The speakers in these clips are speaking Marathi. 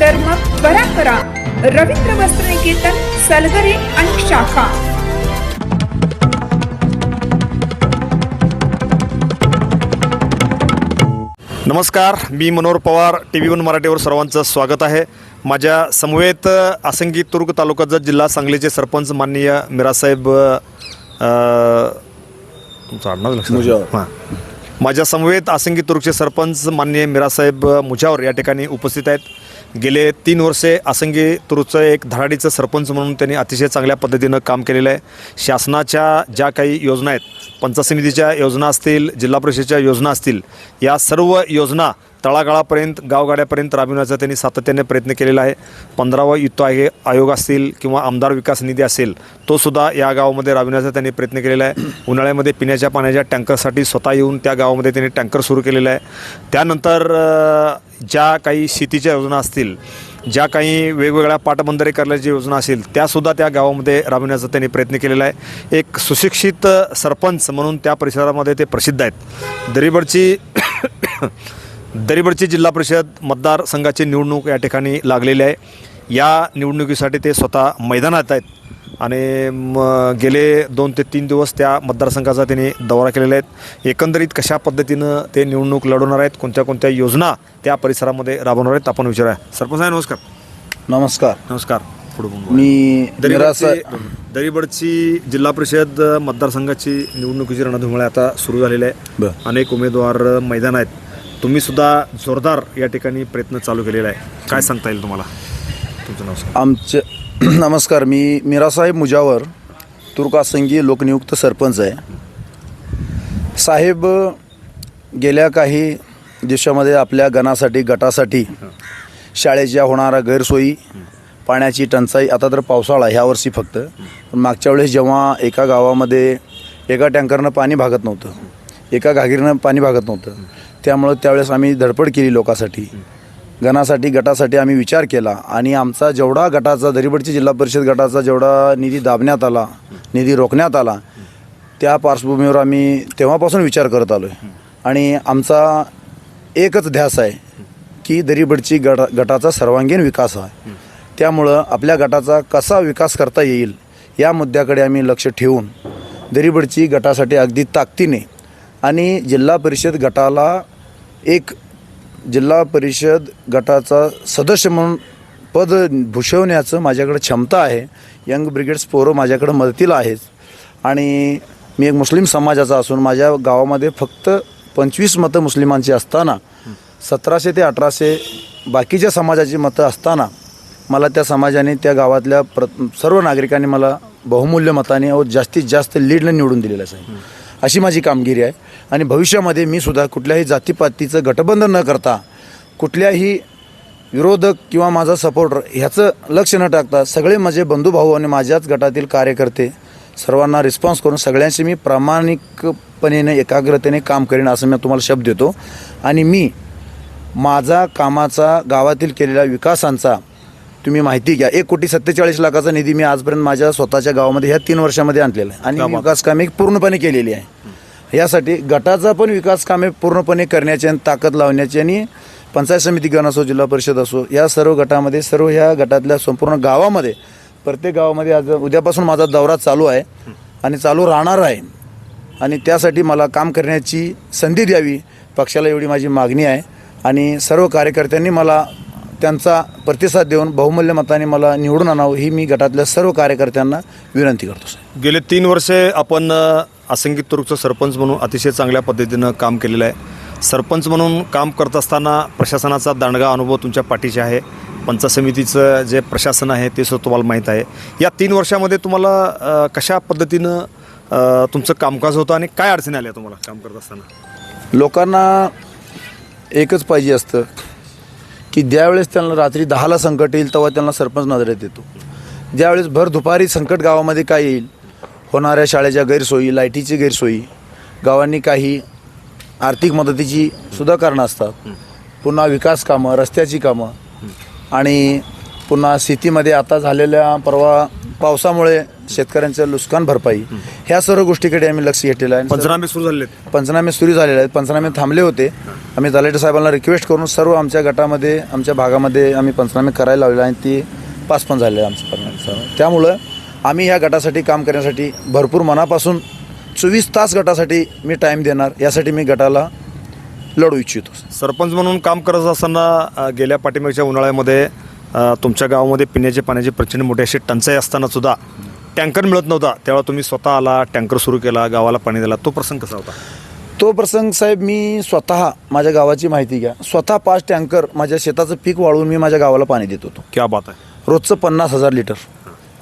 तर मग त्वरा करा. रवींद्र वस्त्रनिकेतन सलगरे आणि शाखा. नमस्कार मी Manohar Pawar T V one मराठीवर सर्वांचं स्वागत आहे. माझ्या समवेत आसंगी तुर्क तालुक्याचा जिल्हा सांगलीचे सरपंच माननीय मिरासाहेब. हां. माझ्या समवेत आसंगी तुर्कचे सरपंच माननीय मिरासाहेब मुजावर या ठिकाणी उपस्थित आहेत. गेले तीन वर्षे आसंगी तुरुचं एक धडाडीचं सरपंच म्हणून त्यांनी अतिशय चांगल्या पद्धतीनं काम केलेलं आहे. शासनाच्या ज्या काही योजना आहेत पंचायत समितीच्या योजना असतील जिल्हा परिषदेच्या योजना असतील या सर्व योजना तळागाळापर्यंत गावगाड्यापर्यंत राबविण्याचा त्यांनी सातत्याने प्रयत्न केलेला आहे. पंधरावा युक्त आहे आयोग असतील किंवा आमदार विकास निधी असेल तो सुद्धा या गावामध्ये राबविण्याचा त्यांनी प्रयत्न केलेला आहे. उन्हाळ्यामध्ये पिण्याच्या पाण्याच्या टँकरसाठी स्वतः येऊन त्या गावामध्ये त्यांनी टँकर सुरू केलेला आहे. त्यानंतर ज्या काही शेतीच्या योजना असतील ज्या काही वेगवेगळ्या पाटबंधारे करण्याची योजना असेल त्यासुद्धा त्या गावामध्ये राबविण्याचा त्यांनी प्रयत्न केलेला आहे. एक सुशिक्षित सरपंच म्हणून त्या परिसरामध्ये ते प्रसिद्ध आहेत. दरीबडची दरीबडची जिल्हा परिषद मतदारसंघाची निवडणूक या ठिकाणी लागलेली आहे. या निवडणुकीसाठी ते स्वतः मैदानात आहेत. आणि म गेले दोन ते तीन दिवस त्या मतदारसंघाचा त्यांनी दौरा केलेला आहेत एकंदरीत कशा पद्धतीनं ते निवडणूक लढवणार आहेत कोणत्या कोणत्या योजना त्या परिसरामध्ये राबवणार आहेत आपण विचारूया. सरपंच साहेब नमस्कार. नमस्कार. नमस्कार. मी दरीबडची जिल्हा परिषद मतदारसंघाची निवडणुकीची रणधुमाळी आता सुरू झालेली आहे. अनेक उमेदवार मैदान आहेत. तुम्ही सुद्धा जोरदार या ठिकाणी प्रयत्न चालू केलेला आहे. काय सांगता येईल तुम्हाला? तुमचं नाव आमचे नमस्कार मी मीरासाहेब मुजावर तुर्कासंगी लोकनियुक्त सरपंच आहे. साहेब गेल्या काही दिवसामध्ये आपल्या गणासाठी गटासाठी शाळेच्या होणाऱ्या गैरसोयी पाण्याची टंचाई आता तर पावसाळा ह्यावर्षी फक्त. पण मागच्या वेळेस जेव्हा एका गावामध्ये एका टँकरनं पाणी भागत नव्हतं एका घागीरनं पाणी भागत नव्हतं त्यामुळं त्यावेळेस आम्ही धडपड केली लोकांसाठी. गणासाठी गटासाठी आम्ही विचार केला आणि आमचा जेवढा गटाचा दरीबडची जिल्हा परिषद गटाचा जेवढा निधी दाबण्यात आला निधी रोखण्यात आला त्या पार्श्वभूमीवर आम्ही तेव्हापासून विचार करत आलो आहे आणि आमचा एकच ध्यास आहे की दरीबडची गट गटाचा सर्वांगीण विकास आहे त्यामुळं आपल्या गटाचा कसा विकास करता येईल या मुद्द्याकडे आम्ही लक्ष ठेवून दरीबडची गटासाठी अगदी ताकदीने आणि जिल्हा परिषद गटाला एक जिल्हा परिषद गटाचा सदस्य म्हणून पद भूषवण्याचं माझ्याकडे क्षमता आहे. यंग ब्रिगेड्स पोरं माझ्याकडं मदतीला आहेच आणि मी एक मुस्लिम समाजाचा असून माझ्या गावामध्ये फक्त पंचवीस मतं मुस्लिमांची असताना सतराशे ते अठराशे बाकीच्या समाजाची मतं असताना मला त्या समाजाने त्या गावातल्या प्र सर्व नागरिकांनी मला बहुमूल्य मताने व जास्तीत जास्त लीडनं निवडून दिलेलं आहे अशी माझी कामगिरी आहे. आणि भविष्यामध्ये मी सुद्धा कुठल्याही जातीपातीचं गटबंधन न करता कुठल्याही विरोधक किंवा माझा सपोर्टर ह्याचं लक्ष न टाकता सगळे माझे बंधुभाऊ आणि माझ्याच गटातील कार्यकर्ते सर्वांना रिस्पॉन्स करून सगळ्यांशी मी प्रामाणिकपणेने एकाग्रतेने काम करेन असं मी तुम्हाला शब्द देतो. आणि मी माझा कामाचा गावातील केलेल्या विकासांचा तुम्ही माहिती घ्या. एक कोटी सत्तेचाळीस लाखाचा निधी मी आजपर्यंत माझ्या स्वतःच्या गावामध्ये ह्या तीन वर्षामध्ये आणलेला आहे. आणि. विकास कामे पूर्णपणे केलेली आहे. यासाठी गटाचा पण विकास कामे पूर्णपणे करण्याची आणि ताकद लावण्याची आणि पंचायत समिती गण असो जिल्हा परिषद असो या सर्व गटामध्ये सर्व ह्या गटातल्या संपूर्ण गावामध्ये प्रत्येक गावामध्ये आज उद्यापासून माझा दौरा चालू आहे. आणि चालू राहणार आहे. आणि त्यासाठी मला काम करण्याची संधी द्यावी पक्षाला एवढी माझी मागणी आहे. आणि सर्व कार्यकर्त्यांनी मला त्यांचा प्रतिसाद देऊन बहुमूल्य मताने मला निवडून आणावं ही मी गटातल्या सर्व कार्यकर्त्यांना विनंती करतो साहेब. गेले तीन वर्षे आपण अ, आसंगी तुर्कचं सरपंच म्हणून अतिशय चांगल्या पद्धतीनं काम केलेलं आहे. सरपंच म्हणून काम करत असताना प्रशासनाचा दांडगा अनुभव तुमच्या पाठीशी आहे. पंचायत समितीचं जे प्रशासन आहे ते सुद्धा तुम्हाला माहीत आहे. या तीन वर्षामध्ये तुम्हाला कशा पद्धतीनं तुमचं कामकाज होतं आणि काय अडचणी आल्या तुम्हाला काम करत असताना? लोकांना एकच पाहिजे असतं की ज्यावेळेस त्यांना रात्री दहाला संकट येईल तेव्हा त्यांना सरपंच नजरेत येतो. ज्यावेळेस भर दुपारी संकट गावामध्ये काय येईल? होणाऱ्या शाळेच्या गैरसोयी लाईटीची गैरसोयी गावांनी काही आर्थिक मदतीची सुद्धा कारणं असतात. पुन्हा विकास कामं रस्त्याची कामं आणि पुन्हा शेतीमध्ये आता झालेल्या परवा पावसामुळे शेतकऱ्यांचं नुकसान भरपाई ह्या सर्व गोष्टीकडे आम्ही लक्ष घेतलेलं आहे. पंचनामे सुरू आहेत पंचनामे सुरू झालेले आहेत. पंचनामे थांबले होते. आम्ही तलाठी साहेबांना रिक्वेस्ट करून सर्व आमच्या गटामध्ये आमच्या भागामध्ये आम्ही पंचनामे करायला लावले आणि ती पास पण झाले आहे आमचं पंचनामे. त्यामुळं आम्ही ह्या गटासाठी काम करण्यासाठी भरपूर मनापासून चोवीस तास गटासाठी मी टाईम देणार यासाठी मी गटाला लढू इच्छितो. सरपंच म्हणून काम करत असताना अ, गेल्या पाठीमागच्या उन्हाळ्यामध्ये अ, तुमच्या गावामध्ये पिण्याच्या पाण्याची प्रचंड मोठी अशी टंचाई असताना सुद्धा टँकर मिळत नव्हता. तेव्हा तुम्ही स्वतः आला टँकर सुरू केला गावाला पाणी दिला. तो प्रसंग कसा होता? तो प्रसंग साहेब मी स्वतः माझ्या गावाची माहिती घ्या. स्वतः पाच टँकर माझ्या शेताचं पीक वाळवून मी माझ्या गावाला पाणी देत होतो. क्या बात आहे. रोजचं पन्नास हजार लिटर.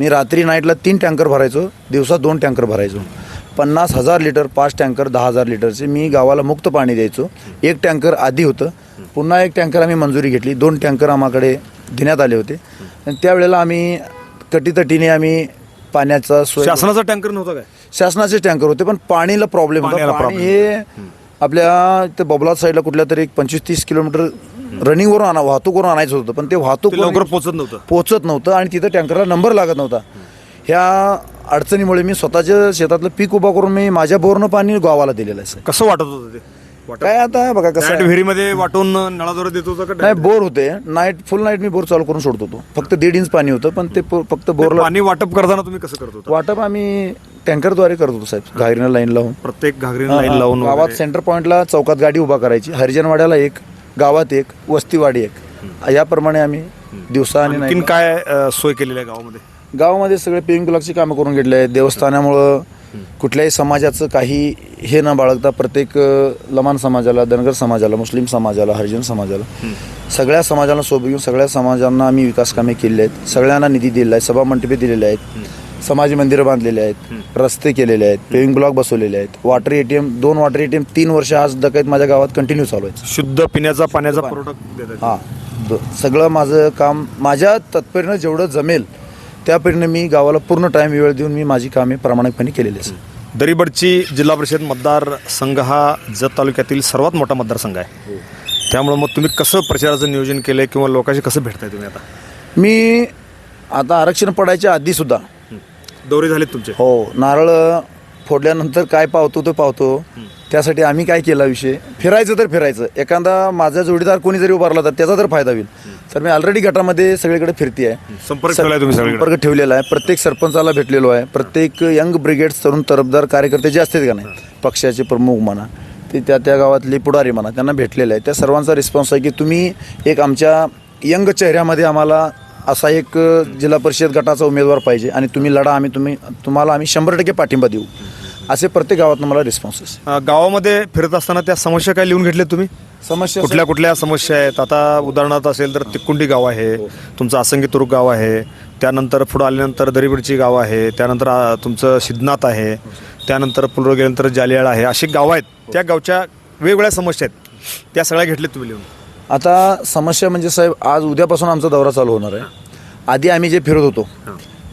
मी रात्री नाईटला तीन टँकर भरायचो दिवसा दोन टँकर भरायचो. पन्नास हजार लिटर पाच टँकर दहा हजार लिटरचे मी गावाला मुक्त पाणी द्यायचो. एक टँकर आधी होतं. पुन्हा एक टँकर आम्ही मंजुरी घेतली. दोन टँकर आम्हाकडे देण्यात आले होते. आणि त्यावेळेला आम्ही कटीतटीने आम्ही पाण्याचा सोय शासनाचा टँकर नव्हता काय? शासनाचे टँकर होते पण पाणीला प्रॉब्लेम होता. पाणी. हे आपल्या ते बबलात साईडला कुठल्या तरी एक पंचवीस तीस किलोमीटर रनिंगवरून आणा वाहतूकवरून आणायचं होतं पण ते वाहतूक लवकर पोहोचत नव्हतं. पोचत नव्हतं आणि तिथं टँकरला नंबर लागत नव्हता. ह्या अडचणीमुळे मी स्वतःच्या शेतातलं पीक उभा करून मी माझ्या बोरनं पाणी गावाला दिलेलं आहे. कसं वाटत होतं ते? काय आता बघा कसं आहे. विहिरीमध्ये वाटून नळाद्वारे देत होतं का नाही? बोर होते. नाईट फुल नाईट मी बोर चालू करून सोडत होतो. फक्त दीड इंच पाणी होतं पण ते प- फक्त बोरला पाणी वाटप करताना तुम्ही कसं करत होता? वाटप आम्ही टँकरद्वारे करत होतो साहेब. घागरीनं लाईन लावून. प्रत्येक घागरीने लाईन लावून गावात वगैरे. सेंटर पॉईंटला चौकात गाडी उभा करायची. हरिजनवाड्याला एक गावात एक वस्तीवाडी एक. याप्रमाणे आम्ही दिवसा आणि आणखीन night- काय अ, सोय केलेली आहे गावामध्ये? गावामध्ये सगळे पेविंग ब्लॉकची कामं करून घेतले आहेत. देवस्थानामुळं कुठल्याही समाजाचं काही हे न बाळगता प्रत्येक लमान समाजाला धनगर समाजाला मुस्लिम समाजाला हरिजन समाजाला सगळ्या समाजाला सोबत घेऊन सगळ्या समाजांना आम्ही विकास कामे केलेली आहेत. सगळ्यांना निधी दिलेला आहे सभा मंडपे दिलेले आहेत. समाज मंदिरं बांधलेले आहेत. रस्ते केलेले आहेत. पेविंग ब्लॉक बसवलेले आहेत. वॉटर एटीएम दोन वॉटर एटीएम तीन वर्ष आज दकायत माझ्या गावात कंटिन्यू चालू आहेत. शुद्ध पिण्याचा पाण्याचा आहेत. हां. सगळं माझं काम माझ्या तत्परीनं जेवढं जमेल त्यापरीनं मी गावाला पूर्ण टाईम वेळ देऊन मी माझी कामे प्रामाणिकपणे केलेली असतात दरीबडची जिल्हा परिषद मतदार संघ हा जत तालुक्यातील सर्वात मोठा मतदारसंघ आहे. त्यामुळे मग तुम्ही कसं प्रचाराचं नियोजन केलंय किंवा लोकांशी कसं भेटताय तुम्ही आता? मी आता आरक्षण पडायच्या आधीसुद्धा दौरे झालेत तुमचे? हो नारळ फोडल्यानंतर काय पावतो तो पावतो. त्यासाठी आम्ही काय केला विषय? फिरायचं तर फिरायचं. एखादा माझा जोडीदार कोणी जरी उभारला तर त्याचा तर फायदा होईल. तर मी ऑलरेडी गटामध्ये सगळीकडे फिरती आहे संपर्क ठेवलाय तुम्ही सगळीकडे? संपर्क ठेवलेला आहे. प्रत्येक सरपंचाला भेटलेलो आहे. प्रत्येक यंग ब्रिगेड तरुण तरफदार कार्यकर्ते जे असतात का नाही पक्षाचे प्रमुख म्हणा ते त्या त्या गावातले पुढारी म्हणा त्यांना भेटलेले आहे त्या सर्वांचा रिस्पॉन्स आहे की तुम्ही एक आमच्या यंग चेहऱ्यामध्ये आम्हाला असा एक जिल्हा परिषद गटाचा उमेदवार पाहिजे आणि तुम्ही लढा आम्ही तुम्ही तुम्हाला आम्ही शंभर टक्के पाठिंबा देऊ. असे प्रत्येक गावातनं मला रिस्पॉन्सेस अं, गावामध्ये फिरत असताना त्या समस्या काय लिहून घेतल्या तुम्ही? समस्या कुठल्या कुठल्या समस्या आहेत? आता उदाहरणार्थ असेल तर तिकुंडी गाव आहे तुमचं आसंगी तुरुक गाव आहे त्यानंतर पुढं आल्यानंतर दरीबडची गाव आहे त्यानंतर आ, तुमचं सिद्धनाथ आहे त्यानंतर पुढं गेल्यानंतर जालियाळ आहे अशी गावं आहेत. त्या गावच्या वेगवेगळ्या समस्या आहेत. त्या सगळ्या घेतल्यात तुम्ही लिहून. आता समस्या म्हणजे साहेब आज उद्यापासून आमचा दौरा चालू होणार आहे. आधी आम्ही जे फिरत होतो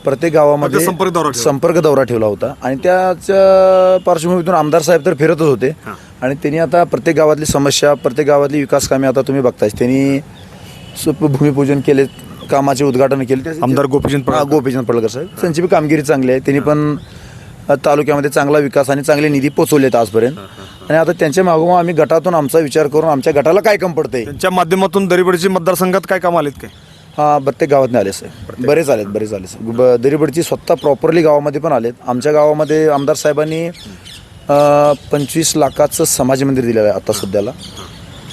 प्रत्येक गावामध्ये फक्त संपर्क दौरा ठेवला. संपर्क दौरा ठेवला होता. आणि त्याच्या पार्श्वभूमीतून आमदार साहेब तर फिरतच होते. आणि त्यांनी आता प्रत्येक गावातली समस्या प्रत्येक गावातली विकास कामे आता तुम्ही बघताय. त्यांनी सुप- भूमिपूजन केले कामाचे उद्घाटन केले. त्याचे- आमदार गोपीचंद हा. गोपीचंद पडळकर साहेब. त्यांची बी कामगिरी चांगली आहे. त्यांनी पण अ, तालुक्यामध्ये चांगला विकास आणि चांगले निधी पोचवलेत आजपर्यंत. आणि आता त्यांच्या मागोमाग आम्ही गटातून आमचा विचार करून आमच्या गटाला काय कम पडतंय? त्यांच्या माध्यमातून दरीबडची मतदारसंघात काय काम आलेत काय? हा प्रत्येक गावात नाही आले सर. बरेच आलेत बरेच आले सर. दरीबडची स्वतः प्रॉपरली गावामध्ये पण आलेत. आमच्या गावामध्ये आमदार साहेबांनी पंचवीस लाखाचं समाज मंदिर दिलेलं आहे आता सध्याला.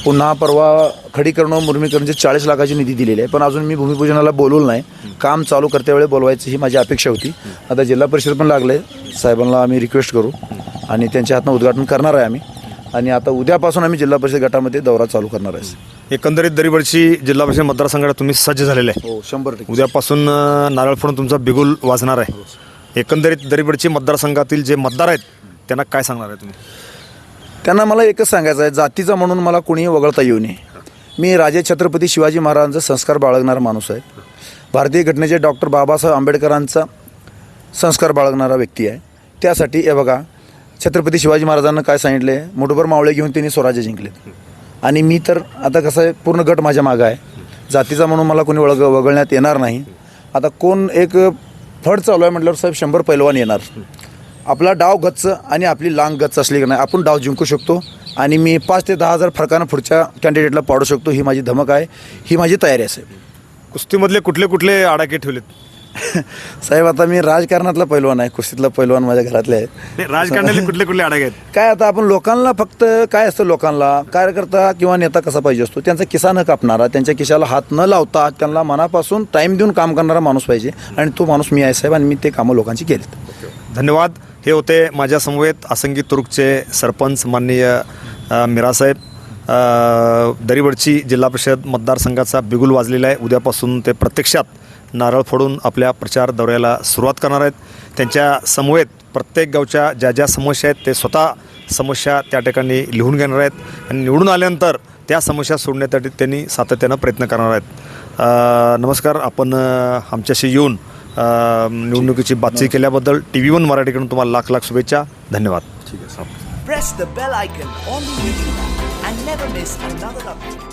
पुन्हा परवा खडीकरण मुर्मीकरणचे चाळीस लाखाची निधी दिलेली आहे. पण अजून मी भूमिपूजनाला बोलवलं नाही. काम चालू करते वेळी बोलवायची ही माझी अपेक्षा होती. आता जिल्हा परिषद पण लागले साहेबांना आम्ही रिक्वेस्ट करू. आणि त्यांच्या हातनं उद्घाटन करणार आहे आम्ही. आणि आता उद्यापासून आम्ही जिल्हा परिषद गटामध्ये दौरा चालू करणार आहे. एकंदरीत दरीबडची जिल्हा परिषद मतदारसंघात तुम्ही सज्ज झालेले आहे. हो शंभर टक्के. उद्यापासून अं, नारळ फोडून तुमचा बिगुल वाजणार आहे. एकंदरीत दरीबडची मतदारसंघातील जे मतदार आहेत त्यांना काय सांगणार आहे तुम्ही? त्यांना मला एकच सांगायचं आहे जातीचा म्हणून मला कोणीही वगळता येऊ नये. मी राजे छत्रपती शिवाजी महाराजांचा संस्कार बाळगणारा माणूस आहे. भारतीय घटनेचे डॉक्टर बाबासाहेब आंबेडकरांचा संस्कार बाळगणारा व्यक्ती आहे. त्यासाठी हे बघा छत्रपती शिवाजी महाराजांना काय सांगितले? मुठभर मावळे घेऊन त्यांनी स्वराज्य जिंकले आणि मी तर आता कसं आहे पूर्ण गट माझ्या मागं आहे. जातीचा म्हणून मला कोणी वळग वगळण्यात येणार नाही. आता कोण एक फड चालू आहे म्हटल्यावर साहेब शंभर पैलवान येणार. आपला डाव गच्च आणि आपली लांग गच्च असली की नाही आपण डाव जिंकू शकतो. आणि मी पाच ते दहा हजार फरकानं पुढच्या कॅन्डिडेटला पाडू शकतो. ही माझी धमक आहे. ही माझी तयारी असेल कुस्तीमधले कुठले कुठले आडाके ठेवलेत? साहेब आता मी राजकारणातला पैलवान आहे कुस्तीतला पैलवान माझ्या घरातले आहेत. नाही, राजकारणातले कुठले कुठले आडाखे आहेत? काय आता आपण लोकांना फक्त काय असतं लोकांना? कार्यकर्ता किंवा नेता कसा पाहिजे असतो? त्यांचा किस्सा न कापणारा त्यांच्या खिशाला हात न लावता त्यांना मनापासून टाईम देऊन काम करणारा माणूस पाहिजे आणि तो माणूस मी आहे साहेब आणि मी ते कामं लोकांची केलीत. धन्यवाद. हे होते माझ्या समवेत आसंगी तुरुकचे सरपंच माननीय अ, मीरासाहेब अ, दरीवडची जिल्हा परिषद मतदारसंघाचा बिगुल वाजलेला आहे. उद्यापासून ते प्रत्यक्षात नारळ फोडून आपल्या प्रचार दौऱ्याला सुरुवात करणार आहेत. त्यांच्या समवेत प्रत्येक गावच्या ज्या ज्या समस्या आहेत ते स्वतः समस्या त्या ठिकाणी लिहून घेणार आहेत. आणि निवडून आल्यानंतर त्या समस्या सोडण्यासाठी त्यांनी सातत्यानं प्रयत्न करणार आहेत. नमस्कार आपण आमच्याशी येऊन निवडणुकीची बातचीत केल्याबद्दल टी व्ही वन मराठीकडून तुम्हाला लाख लाख शुभेच्छा. धन्यवाद. Press the bell icon on the YouTube and never miss another update.